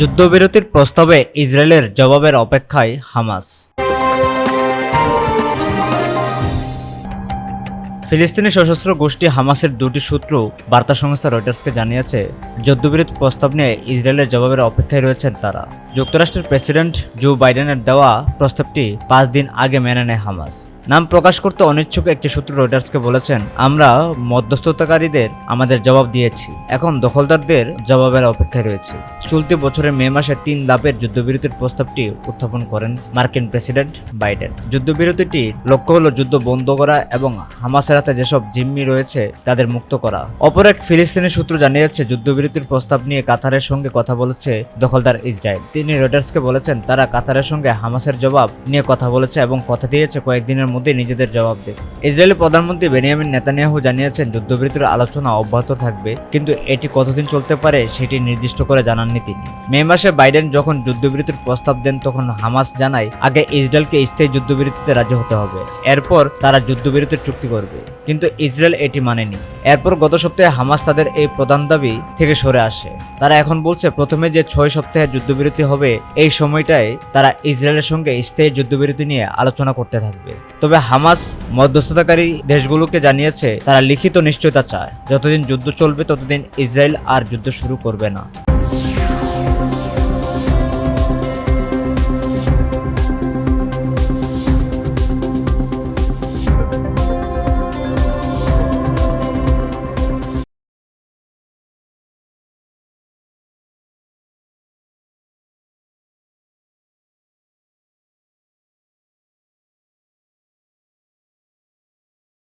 যুদ্ধবিরতির প্রস্তাবে ইসরায়েলের জবাবের অপেক্ষায় হামাস। ফিলিস্তিনি সশস্ত্র গোষ্ঠী হামাসের দুটি সূত্র বার্তা সংস্থা রয়টার্সকে জানিয়েছে, যুদ্ধবিরতি প্রস্তাব নিয়ে ইসরায়েলের জবাবের অপেক্ষায় রয়েছেন তারা। যুক্তরাষ্ট্রের প্রেসিডেন্ট জো বাইডেনের দেওয়া প্রস্তাবটি পাঁচ দিন আগে মেনে নেয় হামাস। নাম প্রকাশ করতে অনিচ্ছুক একটি সূত্র রয়টার্সকে বলেছেন, আমরা মধ্যস্থতাকারীদের আমাদের জবাব দিয়েছি। এখন দখলদারদের জবাবের অপেক্ষায় রয়েছে। চলতি বছরের মে মাসে তিন ধাপের যুদ্ধবিরতির প্রস্তাবটি উত্থাপন করেন মার্কিন প্রেসিডেন্ট বাইডেন। যুদ্ধবিরতিটির লক্ষ্য হলো যুদ্ধ বন্ধ করা এবং হামাসের হাতে যেসব জিম্মি রয়েছে তাদের মুক্ত করা। অপর এক ফিলিস্তিনি সূত্র জানিয়েছে, যুদ্ধবিরতির প্রস্তাব নিয়ে কাতারের সঙ্গে কথা বলেছে দখলদার ইসরায়েল। তিনি রয়টার্সকে বলেছেন, তারা কাতারের সঙ্গে হামাসের জবাব নিয়ে কথা বলেছে এবং কথা দিয়েছে কয়েকদিনের মধ্যে নিজেদের জবাব দেবে ইসরায়েলের প্রধানমন্ত্রী বেনিয়ামিন নেতানিয়াহু জানিয়েছেন, যুদ্ধবিরতির আলোচনা অব্যাহত থাকবে, কিন্তু এটি কতদিন চলতে পারে সেটি নির্দিষ্ট করে জানাননি তিনি। মে মাসে বাইডেন যখন যুদ্ধবিরতির প্রস্তাব দেন, তখন হামাস জানায়, আগে ইসরায়েলকে স্থায়ী যুদ্ধবিরতিতে রাজি হতে হবে। এরপর তারা যুদ্ধবিরতির চুক্তি করবে। কিন্তু ইসরায়েল এটি মানেনি। এরপর গত সপ্তাহে হামাস তাদের এই প্রধান দাবি থেকে সরে আসে। তারা এখন বলছে, প্রথমে যে ছয় সপ্তাহে যুদ্ধবিরতি হবে, এই সময়টায় তারা ইসরায়েলের সঙ্গে স্থায়ী যুদ্ধবিরতি নিয়ে আলোচনা করতে থাকবে। তবে হামাস মধ্যস্থতাকারী দেশগুলোকে জানিয়েছে, তারা লিখিত নিশ্চয়তা চায়। যতদিন যুদ্ধ চলবে, ততদিন ইসরায়েল আর যুদ্ধ শুরু করবে না।